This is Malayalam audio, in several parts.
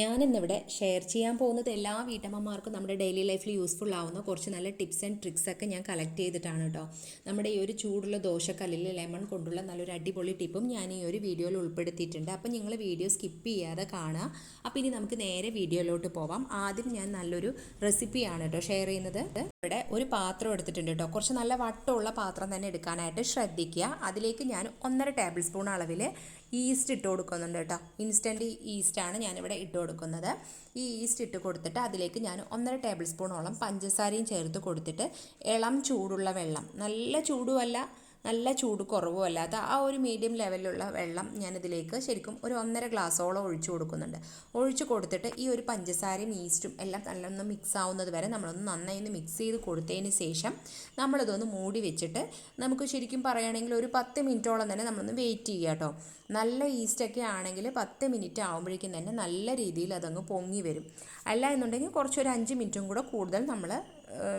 ഞാനിന്നിവിടെ ഷെയർ ചെയ്യാൻ പോകുന്നത് എല്ലാ വീട്ടമ്മമാർക്കും നമ്മുടെ ഡെയിലി ലൈഫിൽ യൂസ്ഫുൾ ആവുന്ന കുറച്ച് നല്ല ടിപ്സ് ആൻഡ് ട്രിക്സ് ഒക്കെ ഞാൻ കളക്ട് ചെയ്തിട്ടാണ് കേട്ടോ നമ്മുടെ ഈ ഒരു ചൂടുള്ള ദോശക്കല്ലിൽ ലെമൺ കൊണ്ടുള്ള നല്ലൊരു അടിപൊളി ടിപ്പും ഞാൻ ഈ ഒരു വീഡിയോയിൽ ഉൾപ്പെടുത്തിയിട്ടുണ്ട്. അപ്പം നിങ്ങൾ വീഡിയോ സ്കിപ്പ് ചെയ്യാതെ കാണുക. അപ്പോൾ ഇനി നമുക്ക് നേരെ വീഡിയോയിലോട്ട് പോവാം. ആദ്യം ഞാൻ നല്ലൊരു റെസിപ്പിയാണ് കേട്ടോ ഷെയർ ചെയ്യുന്നത്. ഇവിടെ ഒരു പാത്രം എടുത്തിട്ടുണ്ട് കേട്ടോ കുറച്ച് നല്ല വട്ടമുള്ള പാത്രം തന്നെ എടുക്കാനായിട്ട് ശ്രദ്ധിക്കുക. അതിലേക്ക് ഞാൻ ഒന്നര ടേബിൾ സ്പൂൺ അളവിൽ ഈസ്റ്റ് ഇട്ട് കൊടുക്കുന്നുണ്ട് കേട്ടോ. ഇൻസ്റ്റന്റ് ഈസ്റ്റാണ് ഞാനിവിടെ ഇട്ട് കൊടുക്കുന്നത്. ഈ ഈസ്റ്റ് ഇട്ട് കൊടുത്തിട്ട് അതിലേക്ക് ഞാൻ ഒന്നര ടേബിൾ സ്പൂണോളം പഞ്ചസാരയും ചേർത്ത് കൊടുത്തിട്ട് ഇളം ചൂടുള്ള വെള്ളം നല്ല ചൂടുമല്ല നല്ല ചൂട് കുറവോ അല്ലാത്ത ആ ഒരു മീഡിയം ലെവലിലുള്ള വെള്ളം ഞാനിതിലേക്ക് ശരിക്കും ഒരു ഒന്നര ഗ്ലാസ്സോളം ഒഴിച്ചു കൊടുക്കുന്നുണ്ട്. ഒഴിച്ചു കൊടുത്തിട്ട് ഈ ഒരു പഞ്ചസാരയും ഈസ്റ്റും എല്ലാം നല്ലൊന്ന് മിക്സ് ആവുന്നത് വരെ നമ്മളൊന്ന് നന്നായി ഒന്ന് മിക്സ് ചെയ്ത് കൊടുത്തതിന് ശേഷം നമ്മളിതൊന്ന് മൂടി വെച്ചിട്ട് നമുക്ക് ശരിക്കും പറയുകയാണെങ്കിൽ ഒരു പത്ത് മിനിറ്റോളം തന്നെ നമ്മളൊന്ന് വെയിറ്റ് ചെയ്യുക കേട്ടോ. നല്ല ഈസ്റ്റൊക്കെ ആണെങ്കിൽ പത്ത് മിനിറ്റ് ആകുമ്പോഴേക്കും തന്നെ നല്ല രീതിയിൽ അതങ്ങ് പൊങ്ങി വരും. അല്ല എന്നുണ്ടെങ്കിൽ കുറച്ചൊരു അഞ്ച് മിനിറ്റും കൂടെ കൂടുതൽ നമ്മൾ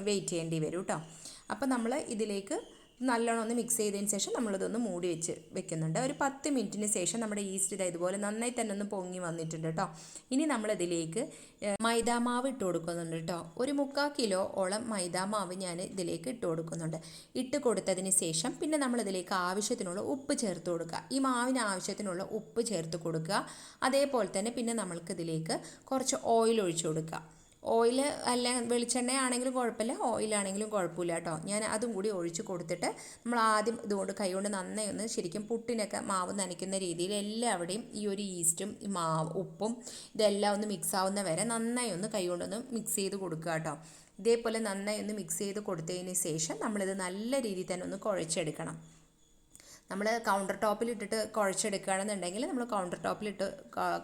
വെയിറ്റ് ചെയ്യേണ്ടി വരും കേട്ടോ. അപ്പോൾ നമ്മൾ ഇതിലേക്ക് നല്ലോണം ഒന്ന് മിക്സ് ചെയ്തതിന് ശേഷം നമ്മളിതൊന്ന് മൂടി വെച്ച് വെക്കുന്നുണ്ട്. ഒരു പത്ത് മിനിറ്റിന് ശേഷം നമ്മുടെ ഈസ്റ്റ് ഇതാ ഇതുപോലെ നന്നായി തന്നെ ഒന്ന് പൊങ്ങി വന്നിട്ടുണ്ട് കേട്ടോ ഇനി നമ്മളിതിലേക്ക് മൈദാമാവ് ഇട്ട് കൊടുക്കുന്നുണ്ട് കേട്ടോ ഒരു മുക്കാൽ കിലോ ഓളം മൈദാമാവ് ഞാൻ ഇതിലേക്ക് ഇട്ട് കൊടുക്കുന്നുണ്ട്. ഇട്ട് കൊടുത്തതിന് ശേഷം പിന്നെ നമ്മളിതിലേക്ക് ആവശ്യത്തിനുള്ള ഉപ്പ് ചേർത്ത് കൊടുക്കുക. ഈ മാവിന് ആവശ്യത്തിനുള്ള ഉപ്പ് ചേർത്ത് കൊടുക്കുക. അതേപോലെ തന്നെ പിന്നെ നമ്മൾക്കിതിലേക്ക് കുറച്ച് ഓയിൽ ഒഴിച്ചു കൊടുക്കുക. ഓയിൽ അല്ല വെളിച്ചെണ്ണ ആണെങ്കിലും കുഴപ്പമില്ല ഓയിലാണെങ്കിലും കുഴപ്പമില്ല കേട്ടോ. ഞാൻ അതും കൂടി ഒഴിച്ച് കൊടുത്തിട്ട് നമ്മൾ ആദ്യം ഇതുകൊണ്ട് കൈകൊണ്ട് നന്നായി ഒന്ന് ശരിക്കും പുട്ടിനൊക്കെ മാവ് നനയ്ക്കുന്ന രീതിയിൽ എല്ലാവിടെയും ഈ ഒരു ഈസ്റ്റും മാവ് ഉപ്പും ഇതെല്ലാം ഒന്ന് മിക്സ് ആവുന്ന വരെ നന്നായി ഒന്ന് കൈകൊണ്ടൊന്ന് മിക്സ് ചെയ്ത് കൊടുക്കുക കേട്ടോ. ഇതേപോലെ നന്നായി ഒന്ന് മിക്സ് ചെയ്ത് കൊടുത്തതിന് ശേഷം നമ്മളിത് നല്ല രീതിയിൽ തന്നെ ഒന്ന് കുഴച്ചെടുക്കണം. നമ്മൾ കൗണ്ടർ ടോപ്പിൽ ഇട്ടിട്ട് കുഴച്ചെടുക്കുകയാണെന്നുണ്ടെങ്കിൽ നമ്മൾ കൗണ്ടർ ടോപ്പിൽ ഇട്ട്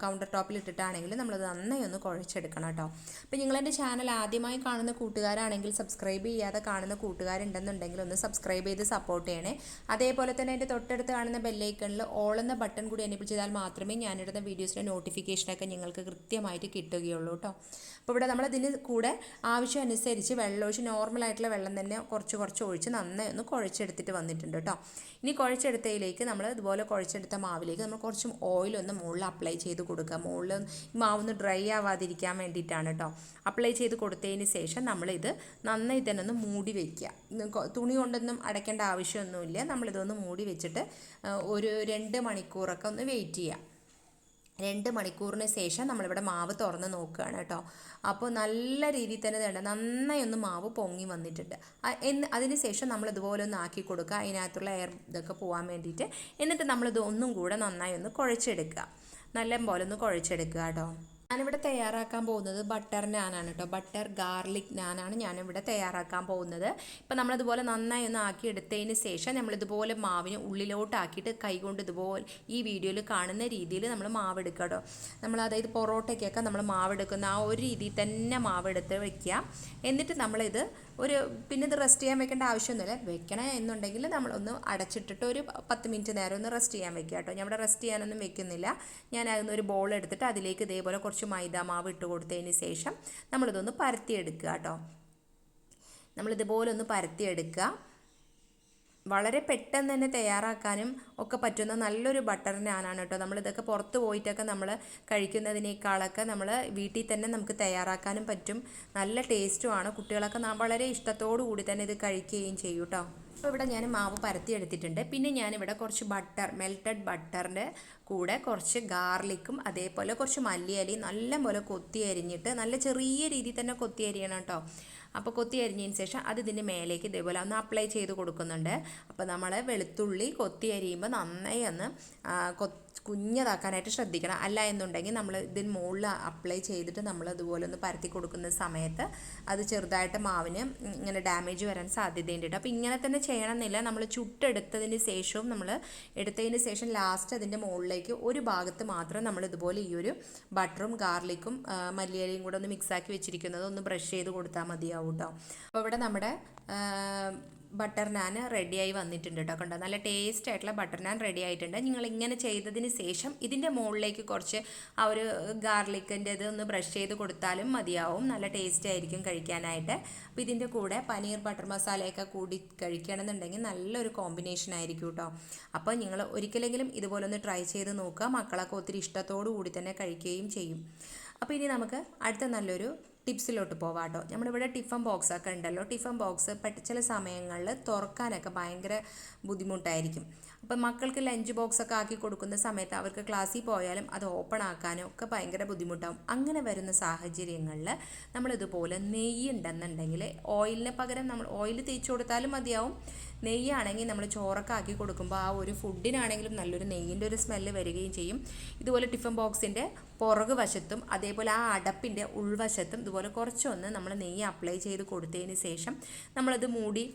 കൗണ്ടർ ടോപ്പിൽ ഇട്ടിട്ടാണെങ്കിൽ നമ്മളത് നന്നായി ഒന്ന് കുഴച്ചെടുക്കണം കേട്ടോ. അപ്പോൾ നിങ്ങളെന്റെ ചാനൽ ആദ്യമായി കാണുന്ന കൂട്ടുകാരാണെങ്കിൽ സബ്സ്ക്രൈബ് ചെയ്യാതെ കാണുന്ന കൂട്ടുകാരുണ്ടെന്നുണ്ടെങ്കിൽ ഒന്ന് സബ്സ്ക്രൈബ് ചെയ്ത് സപ്പോർട്ട് ചെയ്യണേ. അതേപോലെ തന്നെ എന്റെ തൊട്ടടുത്ത് കാണുന്ന ബെല്ലൈക്കണിൽ ഓൾ എന്ന ബട്ടൺ കൂടി എനേബിൾ ചെയ്താൽ മാത്രമേ ഞാനിടുന്ന വീഡിയോസിന്റെ നോട്ടിഫിക്കേഷനൊക്കെ നിങ്ങൾക്ക് കൃത്യമായിട്ട് കിട്ടുകയുള്ളൂ കേട്ടോ. അപ്പോൾ ഇവിടെ നമ്മളതിന് കൂടെ ആവശ്യം അനുസരിച്ച് വെള്ളമൊഴിച്ച് നോർമലായിട്ടുള്ള വെള്ളം തന്നെ കുറച്ച് കുറച്ച് ഒഴിച്ച് നന്നായി ഒന്ന് കുഴച്ചെടുത്തിട്ട് വന്നിട്ടുണ്ട് കേട്ടോ. ഇനി കുഴച്ചെടുത്തതിലേക്ക് നമ്മൾ ഇതുപോലെ കുഴച്ചെടുത്ത മാവിലേക്ക് നമ്മൾ കുറച്ച് ഓയിലൊന്ന് മുകളിൽ അപ്ലൈ ചെയ്ത് കൊടുക്കുക. മുകളിൽ മാവൊന്ന് ഡ്രൈ ആവാതിരിക്കാൻ വേണ്ടിയിട്ടാണ് കേട്ടോ അപ്ലൈ ചെയ്ത് കൊടുത്തതിന് ശേഷം നമ്മളിത് നന്നായി തന്നെ ഒന്ന് മൂടി വയ്ക്കുക തുണി കൊണ്ടൊന്നും അടയ്ക്കേണ്ട ആവശ്യമൊന്നുമില്ല. നമ്മളിതൊന്ന് മൂടി വെച്ചിട്ട് ഒരു രണ്ട് മണിക്കൂറൊക്കെ ഒന്ന് വെയിറ്റ് ചെയ്യാം രണ്ട് മണിക്കൂറിന് ശേഷം നമ്മളിവിടെ മാവ് തുറന്ന് നോക്കുകയാണ് കേട്ടോ. അപ്പോൾ നല്ല രീതിയിൽ തന്നെ വേണ്ട നന്നായി ഒന്ന് മാവ് പൊങ്ങി വന്നിട്ടുണ്ട്. എന്ന് അതിന് ശേഷം നമ്മൾ ഇതുപോലെ ഒന്ന് ആക്കി കൊടുക്കുക. അതിനകത്തുള്ള എയർ ഇതൊക്കെ പോകാൻ വേണ്ടിയിട്ട്. എന്നിട്ട് നമ്മളിത് ഒന്നും കൂടെ നന്നായി ഒന്ന് കുഴച്ചെടുക്കുക. നല്ല പോലെ ഒന്ന് കുഴച്ചെടുക്കുക കേട്ടോ. ഞാനിവിടെ തയ്യാറാക്കാൻ പോകുന്നത് ബട്ടർ നാനാണ് കേട്ടോ ബട്ടർ ഗാർലിക് നാനാണ് ഞാനിവിടെ തയ്യാറാക്കാൻ പോകുന്നത്. ഇപ്പം നമ്മളിതുപോലെ നന്നായി ഒന്ന് ആക്കി എടുത്തതിന് ശേഷം നമ്മളിതുപോലെ മാവിന് ഉള്ളിലോട്ടാക്കിയിട്ട് കൈകൊണ്ട് ഇതുപോലെ ഈ വീഡിയോയിൽ കാണുന്ന രീതിയിൽ നമ്മൾ മാവ് എടുക്കുക കേട്ടോ നമ്മൾ അതായത് പൊറോട്ടയ്ക്കൊക്കെ നമ്മൾ മാവ് എടുക്കുന്ന ആ ഒരു രീതിയിൽ തന്നെ മാവ് എടുത്ത് വെക്കുക. എന്നിട്ട് നമ്മളിത് ഒരു പിന്നെ ഇത് റെസ്റ്റ് ചെയ്യാൻ വെക്കേണ്ട ആവശ്യമൊന്നുമില്ല. വെക്കണേ എന്നുണ്ടെങ്കിൽ നമ്മളൊന്ന് അടച്ചിട്ടിട്ട് ഒരു പത്ത് മിനിറ്റ് നേരം ഒന്ന് റെസ്റ്റ് ചെയ്യാൻ വെക്കുക കേട്ടോ ഞാൻ ഇവിടെ റെസ്റ്റ് ചെയ്യാനൊന്നും വെക്കുന്നില്ല. ഞാൻ നിന്ന് ഒരു ബോൾ എടുത്തിട്ട് അതിലേക്ക് ഇതേപോലെ കുറച്ച് മൈദ മാവ് ഇട്ട് കൊടുത്തതിന് ശേഷം നമ്മളിതൊന്ന് പരത്തിയെടുക്കുക കേട്ടോ. നമ്മളിതുപോലെ ഒന്ന് പരത്തിയെടുക്കുക. വളരെ പെട്ടെന്ന് തന്നെ തയ്യാറാക്കാനും ഒക്കെ പറ്റുന്ന നല്ലൊരു ബട്ടർ നാനാണ് കേട്ടോ. നമ്മളിതൊക്കെ പുറത്ത് പോയിട്ടൊക്കെ നമ്മൾ കഴിക്കുന്നതിനേക്കാളൊക്കെ നമ്മൾ വീട്ടിൽ തന്നെ നമുക്ക് തയ്യാറാക്കാനും പറ്റും. നല്ല ടേസ്റ്റുമാണ് കുട്ടികളൊക്കെ വളരെ ഇഷ്ടത്തോടു കൂടി തന്നെ ഇത് കഴിക്കുകയും ചെയ്യും കേട്ടോ. അപ്പോൾ ഇവിടെ ഞാൻ മാവ് പരത്തി എടുത്തിട്ടുണ്ട്. പിന്നെ ഞാനിവിടെ കുറച്ച് ബട്ടർ മെൽറ്റഡ് ബട്ടറിന്റെ കൂടെ കുറച്ച് ഗാർലിക്കും അതേപോലെ കുറച്ച് മല്ലിയലയും നല്ല പോലെ കൊത്തി അരിഞ്ഞിട്ട് നല്ല ചെറിയ രീതിയിൽ തന്നെ കൊത്തി അരിയണം കേട്ടോ. അപ്പോൾ കൊത്തി അരിഞ്ഞതിന് ശേഷം അത് ഇതിന്റെ മേലേക്ക് ഇതേപോലെ ഒന്ന് അപ്ലൈ ചെയ്ത് കൊടുക്കുന്നുണ്ട്. അപ്പോൾ നമ്മൾ വെളുത്തുള്ളി കൊത്തി അരിയുമ്പോൾ നന്നായി ഒന്ന് കുഞ്ഞതാക്കാനായിട്ട് ശ്രദ്ധിക്കണം. അല്ല എന്നുണ്ടെങ്കിൽ നമ്മൾ ഇതിന് മുകളിൽ അപ്ലൈ ചെയ്തിട്ട് നമ്മൾ അതുപോലെ ഒന്ന് പരത്തി കൊടുക്കുന്ന സമയത്ത് അത് ചെറുതായിട്ട് മാവിന് ഇങ്ങനെ ഡാമേജ് വരാൻ സാധ്യതയുണ്ട്. അപ്പോൾ ഇങ്ങനെ തന്നെ ചെയ്യണമെന്നില്ല. നമ്മൾ ചുട്ടെടുത്തതിന് ശേഷവും നമ്മൾ എടുത്തതിന് ശേഷം ലാസ്റ്റ് അതിന്റെ മുകളിലേക്ക് ഒരു ഭാഗത്ത് മാത്രം നമ്മൾ ഇതുപോലെ ഈ ഒരു ബട്ടറും ഗാർലിക്കും മല്ലിയിലയും കൂടെ ഒന്ന് മിക്സാക്കി വെച്ചിരിക്കുന്നത് ഒന്ന് ബ്രഷ് ചെയ്ത് കൊടുത്താൽ മതിയാവും കേട്ടോ അപ്പോൾ ഇവിടെ നമ്മുടെ ബട്ടർ നാൻ റെഡിയായി വന്നിട്ടുണ്ട് കേട്ടോ കണ്ടോ? നല്ല ടേസ്റ്റ് ആയിട്ടുള്ള ബട്ടർ നാൻ റെഡി ആയിട്ടുണ്ട്. നിങ്ങൾ ഇങ്ങനെ ചെയ്തതിന് ശേഷം ഇതിന്റെ മുകളിലേക്ക് കുറച്ച് ആ ഒരു ഗാർലിക്കിന്റെ ഇത് ഒന്ന് ബ്രഷ് ചെയ്ത് കൊടുത്താലും മതിയാവും. നല്ല ടേസ്റ്റ് ആയിരിക്കും കഴിക്കാനായിട്ട്. അപ്പോൾ ഇതിന്റെ കൂടെ പനീർ ബട്ടർ മസാലയൊക്കെ കൂടി കഴിക്കണമെന്നുണ്ടെങ്കിൽ നല്ലൊരു കോമ്പിനേഷൻ ആയിരിക്കും കേട്ടോ അപ്പോൾ നിങ്ങൾ ഒരിക്കലെങ്കിലും ഇതുപോലൊന്ന് ട്രൈ ചെയ്ത് നോക്കുക. മക്കളൊക്കെ ഒത്തിരി ഇഷ്ടത്തോടു കൂടി തന്നെ കഴിക്കുകയും ചെയ്യും. അപ്പോൾ ഇനി നമുക്ക് അടുത്ത നല്ലൊരു ടിപ്സിലോട്ട് പോവാം കേട്ടോ നമ്മളിവിടെ ടിഫൻ ബോക്സ് ഒക്കെ ഉണ്ടല്ലോ. ടിഫൻ ബോക്സ് പെട്ട ചില സമയങ്ങളിൽ തുറക്കാനൊക്കെ ഭയങ്കര ബുദ്ധിമുട്ടായിരിക്കും. അപ്പം മക്കൾക്ക് ലഞ്ച് ബോക്സ് ഒക്കെ ആക്കി കൊടുക്കുന്ന സമയത്ത് അവർക്ക് ക്ലാസ്സിൽ പോയാലും അത് ഓപ്പൺ ആക്കാനും ഒക്കെ ഭയങ്കര ബുദ്ധിമുട്ടാവും. അങ്ങനെ വരുന്ന സാഹചര്യങ്ങളിൽ നമ്മളിതുപോലെ നെയ്യ് ഉണ്ടെന്നുണ്ടെങ്കിൽ ഓയിലിന് പകരം നമ്മൾ ഓയിൽ തേച്ച് കൊടുത്താലും മതിയാവും. നെയ്യാണെങ്കിൽ നമ്മൾ ചോറൊക്കെ ആക്കി കൊടുക്കുമ്പോൾ ആ ഒരു ഫുഡിനാണെങ്കിലും നല്ലൊരു നെയ്യിന്റെ ഒരു സ്മെല്ല് വരികയും ചെയ്യും. ഇതുപോലെ ടിഫിൻ ബോക്സിന്റെ പുറകു വശത്തും അതേപോലെ ആ അടപ്പിന്റെ ഉൾവശത്തും ഇതുപോലെ കുറച്ചൊന്ന് നമ്മൾ നെയ്യ് അപ്ലൈ ചെയ്ത് കൊടുത്തതിന് ശേഷം നമ്മളത് മൂടി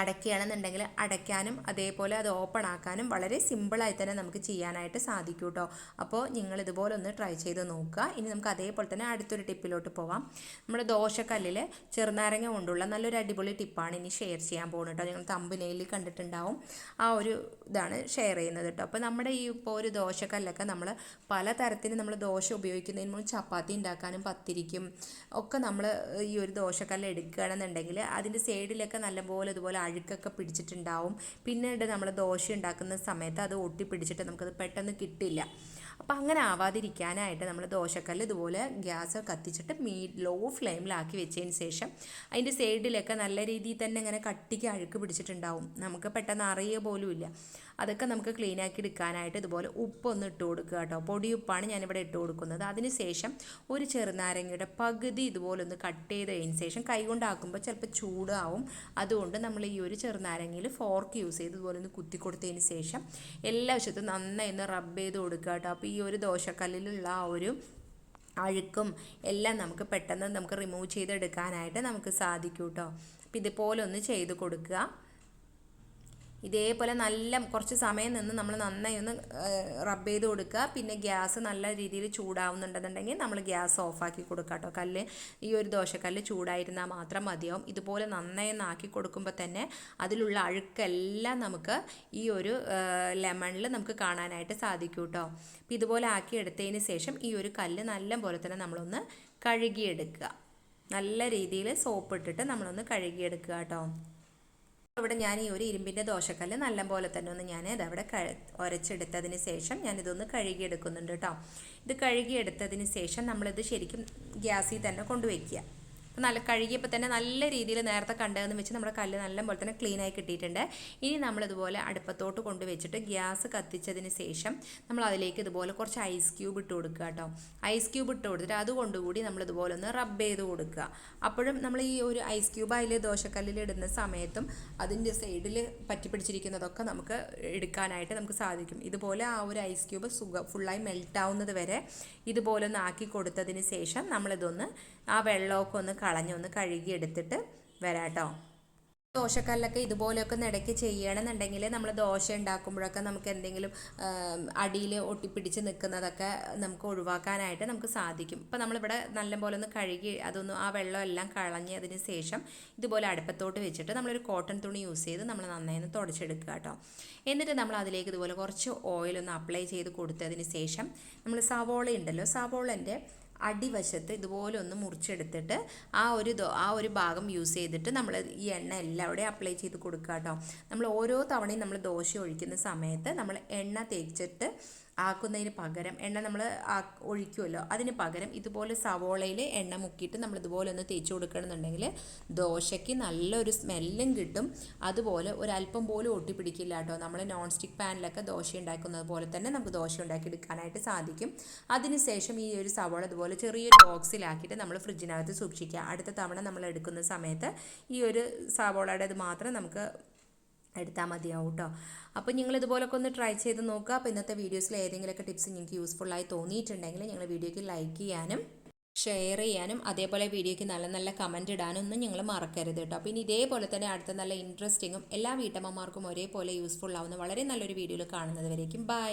അടയ്ക്കുകയാണെന്നുണ്ടെങ്കിൽ അടയ്ക്കാനും അതേപോലെ അത് ഓപ്പൺ ആക്കാനും വളരെ സിമ്പിളായി തന്നെ നമുക്ക് ചെയ്യാനായിട്ട് സാധിക്കും കേട്ടോ അപ്പോൾ നിങ്ങൾ ഇതുപോലെ ഒന്ന് ട്രൈ ചെയ്ത് നോക്കുക. ഇനി നമുക്ക് അതേപോലെ തന്നെ അടുത്തൊരു ടിപ്പിലോട്ട് പോവാം. നമ്മുടെ ദോശക്കല്ലിൽ ചെറുനാരങ്ങ കൊണ്ടുള്ള നല്ലൊരു അടിപൊളി ടിപ്പാണ് ഇനി ഷെയർ ചെയ്യാൻ പോകുന്നത് കേട്ടോ നിങ്ങൾ തമ്പിനെയിൽ കണ്ടിട്ടുണ്ടാവും. ആ ഒരു ഇതാണ് ഷെയർ ചെയ്യുന്നത് കേട്ടോ അപ്പോൾ നമ്മുടെ ഈ ഇപ്പോൾ ഒരു ദോശക്കല്ലൊക്കെ നമ്മൾ പല തരത്തിൽ നമ്മൾ ദോശ ഉപയോഗിക്കുന്നതിന് മുമ്പ് ചപ്പാത്തി ഉണ്ടാക്കാനും പത്തിരിക്കും ഒക്കെ നമ്മൾ ഈ ഒരു ദോശക്കല്ല് എടുക്കുകയാണെന്നുണ്ടെങ്കിൽ അതിന്റെ സൈഡിലൊക്കെ നല്ലപോലെ ഇതുപോലെ അഴുക്കൊക്കെ പിടിച്ചിട്ടുണ്ടാവും. പിന്നീട് നമ്മൾ ദോശ ഉണ്ടാക്കുന്ന സമയത്ത് അത് ഒട്ടി പിടിച്ചിട്ട് നമുക്കത് പെട്ടെന്ന് കിട്ടില്ല. അപ്പം അങ്ങനെ ആവാതിരിക്കാനായിട്ട് നമ്മൾ ദോശക്കല്ല് ഇതുപോലെ ഗ്യാസ് കത്തിച്ചിട്ട് മീ ലോ ഫ്ലെയിമിലാക്കി വെച്ചതിന് ശേഷം അതിന്റെ സൈഡിലൊക്കെ നല്ല രീതിയിൽ തന്നെ ഇങ്ങനെ കട്ടിക്ക് അഴുക്ക് പിടിച്ചിട്ടുണ്ടാവും. നമുക്ക് പെട്ടെന്ന് അറിയുക പോലും ഇല്ല. അതൊക്കെ നമുക്ക് ക്ലീൻ ആക്കി എടുക്കാനായിട്ട് ഇതുപോലെ ഉപ്പൊന്ന് ഇട്ട് കൊടുക്കുക കേട്ടോ. പൊടി ഉപ്പാണ് ഞാനിവിടെ ഇട്ട് കൊടുക്കുന്നത്. അതിനുശേഷം ഒരു ചെറുനാരങ്ങയുടെ പകുതി ഇതുപോലെ ഒന്ന് കട്ട് ചെയ്തതിന് ശേഷം കൈകൊണ്ടാക്കുമ്പോൾ ചിലപ്പോൾ ചൂടാവും. അതുകൊണ്ട് നമ്മൾ ഈ ഒരു ചെറുനാരങ്ങയിൽ ഫോർക്ക് യൂസ് ചെയ്ത് ഇതുപോലെ ഒന്ന് കുത്തി കൊടുത്തതിന് ശേഷം എല്ലാ വശത്തും നന്നായി ഒന്ന് റബ്ബ് ചെയ്ത് കൊടുക്കുക കേട്ടോ. ഈ ഒരു ദോശക്കല്ലിലുള്ള ആ ഒരു അഴുക്കും എല്ലാം നമുക്ക് പെട്ടെന്ന് നമുക്ക് റിമൂവ് ചെയ്തെടുക്കാനായിട്ട് നമുക്ക് സാധിക്കും കേട്ടോ അപ്പോൾ ഇതുപോലെ ഒന്ന് ചെയ്ത് കൊടുക്കുക. ഇതേപോലെ നല്ല കുറച്ച് സമയം നിന്ന് നമ്മൾ നന്നായി ഒന്ന് റബ്ബ് ചെയ്ത് കൊടുക്കുക. പിന്നെ ഗ്യാസ് നല്ല രീതിയിൽ ചൂടാവുന്നുണ്ടെന്നുണ്ടെങ്കിൽ നമ്മൾ ഗ്യാസ് ഓഫാക്കി കൊടുക്കുക കേട്ടോ. കല്ല് ഈ ഒരു ദോശക്കല്ല് ചൂടായിരുന്നാൽ മാത്രം മതിയാവും. ഇതുപോലെ നന്നായി ഒന്ന് ആക്കി കൊടുക്കുമ്പോൾ തന്നെ അതിലുള്ള അഴുക്കെല്ലാം നമുക്ക് ഈ ഒരു ലെമണിൽ നമുക്ക് കാണാനായിട്ട് സാധിക്കും കേട്ടോ. അപ്പോൾ ഇതുപോലെ ആക്കി എടുത്തതിന് ശേഷം ഈ ഒരു കല്ല് നല്ല പോലെ തന്നെ നമ്മളൊന്ന് കഴുകിയെടുക്കുക. നല്ല രീതിയിൽ സോപ്പ് ഇട്ടിട്ട് നമ്മളൊന്ന് കഴുകിയെടുക്കുക കേട്ടോ. ഇവിടെ ഞാൻ ഈ ഒരു ഇരുമ്പിന്റെ ദോശക്കല്ല് നല്ല പോലെ തന്നെ ഒന്ന് ഞാൻ ഇതവിടെ ക ഉരച്ചെടുത്തതിന് ശേഷം ഞാനിതൊന്ന് കഴുകിയെടുക്കുന്നുണ്ട് കേട്ടോ. ഇത് കഴുകിയെടുത്തതിന് ശേഷം നമ്മളിത് ശരിക്കും ഗ്യാസിൽ തന്നെ കൊണ്ടുവയ്ക്കുക. നല്ല കഴുകിയപ്പോൾ തന്നെ നല്ല രീതിയിൽ നേരത്തെ കണ്ടതെന്ന് വെച്ച് നമ്മുടെ കല്ല് നല്ല പോലെ തന്നെ ക്ലീൻ ആയി കിട്ടിയിട്ടുണ്ട്. ഇനി നമ്മളിതുപോലെ അടുപ്പത്തോട്ട് കൊണ്ടുവച്ചിട്ട് ഗ്യാസ് കത്തിച്ചതിന് ശേഷം നമ്മൾ അതിലേക്ക് ഇതുപോലെ കുറച്ച് ഐസ് ക്യൂബ് ഇട്ട് കൊടുക്കുക കേട്ടോ. ഐസ് ക്യൂബ് ഇട്ട് കൊടുത്തിട്ട് അതുകൊണ്ടുകൂടി നമ്മളിതുപോലെ ഒന്ന് റബ്ബ് ചെയ്ത് കൊടുക്കുക. അപ്പോഴും നമ്മൾ ഈ ഒരു ഐസ് ക്യൂബ് അതിൽ ദോശക്കല്ലിൽ ഇടുന്ന സമയത്തും അതിന്റെ സൈഡിൽ പറ്റി പിടിച്ചിരിക്കുന്നതൊക്കെ നമുക്ക് എടുക്കാനായിട്ട് നമുക്ക് സാധിക്കും. ഇതുപോലെ ആ ഒരു ഐസ് ക്യൂബ് സുഖ ഫുള്ളായി മെൽറ്റ് ആവുന്നത് വരെ ഇതുപോലെ ഒന്ന് ആക്കി കൊടുത്തതിന് ശേഷം നമ്മളിതൊന്ന് ആ വെള്ളമൊക്കെ ഒന്ന് കളഞ്ഞൊന്ന് കഴുകി എടുത്തിട്ട് വരാട്ടോ. ദോശക്കല്ലൊക്കെ ഇതുപോലെയൊക്കെ നിടയ്ക്ക് ചെയ്യണമെന്നുണ്ടെങ്കിൽ നമ്മൾ ദോശ ഉണ്ടാക്കുമ്പോഴൊക്കെ നമുക്ക് എന്തെങ്കിലും അടിയിൽ ഒട്ടിപ്പിടിച്ച് നിൽക്കുന്നതൊക്കെ നമുക്ക് ഒഴിവാക്കാനായിട്ട് നമുക്ക് സാധിക്കും. ഇപ്പോൾ നമ്മളിവിടെ നല്ലപോലെ ഒന്ന് കഴുകി അതൊന്ന് ആ വെള്ളം എല്ലാം കളഞ്ഞതിന് ശേഷം ഇതുപോലെ അടുപ്പത്തോട്ട് വെച്ചിട്ട് നമ്മളൊരു കോട്ടൺ തുണി യൂസ് ചെയ്ത് നമ്മൾ നന്നായി ഒന്ന് തുടച്ചെടുക്കുക കേട്ടോ. എന്നിട്ട് നമ്മൾ അതിലേക്ക് ഇതുപോലെ കുറച്ച് ഓയിലൊന്ന് അപ്ലൈ ചെയ്ത് കൊടുത്തതിന് ശേഷം നമ്മൾ സവോള ഉണ്ടല്ലോ സവോളന്റെ അടിവശത്ത് ഇതുപോലെ ഒന്ന് മുറിച്ചെടുത്തിട്ട് ആ ഒരു ആ ഒരു ഭാഗം യൂസ് ചെയ്തിട്ട് നമ്മൾ ഈ എണ്ണ എല്ലാവിടെയും അപ്ലൈ ചെയ്ത് കൊടുക്കുക കേട്ടോ നമ്മൾ ഓരോ തവണയും നമ്മൾ ദോശ ഒഴിക്കുന്ന സമയത്ത് നമ്മൾ എണ്ണ തേച്ചിട്ട് ആക്കുന്നതിന് പകരം എണ്ണ നമ്മൾ ഒഴിക്കുമല്ലോ അതിന് പകരം ഇതുപോലെ സവോളയിൽ എണ്ണ മുക്കിയിട്ട് നമ്മൾ ഇതുപോലെ ഒന്ന് തേച്ച് കൊടുക്കണമെന്നുണ്ടെങ്കിൽ ദോശയ്ക്ക് നല്ലൊരു സ്മെല്ലും കിട്ടും. അതുപോലെ ഒരല്പം പോലും ഒട്ടിപ്പിടിക്കില്ല കേട്ടോ. നമ്മൾ നോൺ സ്റ്റിക്ക് പാനിലൊക്കെ ദോശ ഉണ്ടാക്കുന്നത് പോലെ തന്നെ നമുക്ക് ദോശ ഉണ്ടാക്കിയെടുക്കാനായിട്ട് സാധിക്കും. അതിനുശേഷം ഈ ഒരു സവോള ഇതുപോലെ ചെറിയൊരു ബോക്സിലാക്കിയിട്ട് നമ്മൾ ഫ്രിഡ്ജിനകത്ത് സൂക്ഷിക്കുക. അടുത്ത തവണ നമ്മൾ എടുക്കുന്ന സമയത്ത് ഈ ഒരു സവോളയുടെ ഇത് മാത്രം നമുക്ക് എടുത്താൽ മതിയാവും കേട്ടോ അപ്പോൾ നിങ്ങൾ ഇതുപോലൊക്കെ ഒന്ന് ട്രൈ ചെയ്ത് നോക്കുക. അപ്പോൾ ഇന്നത്തെ വീഡിയോസിൽ ഏതെങ്കിലുമൊക്കെ ടിപ്സ് നിങ്ങൾക്ക് യൂസ്ഫുള്ളായി തോന്നിയിട്ടുണ്ടെങ്കിൽ ഞങ്ങൾ വീഡിയോയ്ക്ക് ലൈക്ക് ചെയ്യാനും ഷെയർ ചെയ്യാനും അതേപോലെ വീഡിയോയ്ക്ക് നല്ല നല്ല കമന്റ് ഇടാനും ഒന്നും നിങ്ങൾ മറക്കരുത് കേട്ടോ ഇനി ഇതേപോലെ തന്നെ അടുത്ത നല്ല ഇൻട്രസ്റ്റിങ്ങും എല്ലാ വീട്ടമ്മമാർക്കും ഒരേപോലെ യൂസ്ഫുൾ ആവുന്ന വളരെ നല്ലൊരു വീഡിയോയിൽ കാണുന്നതുവരേക്കും ബൈ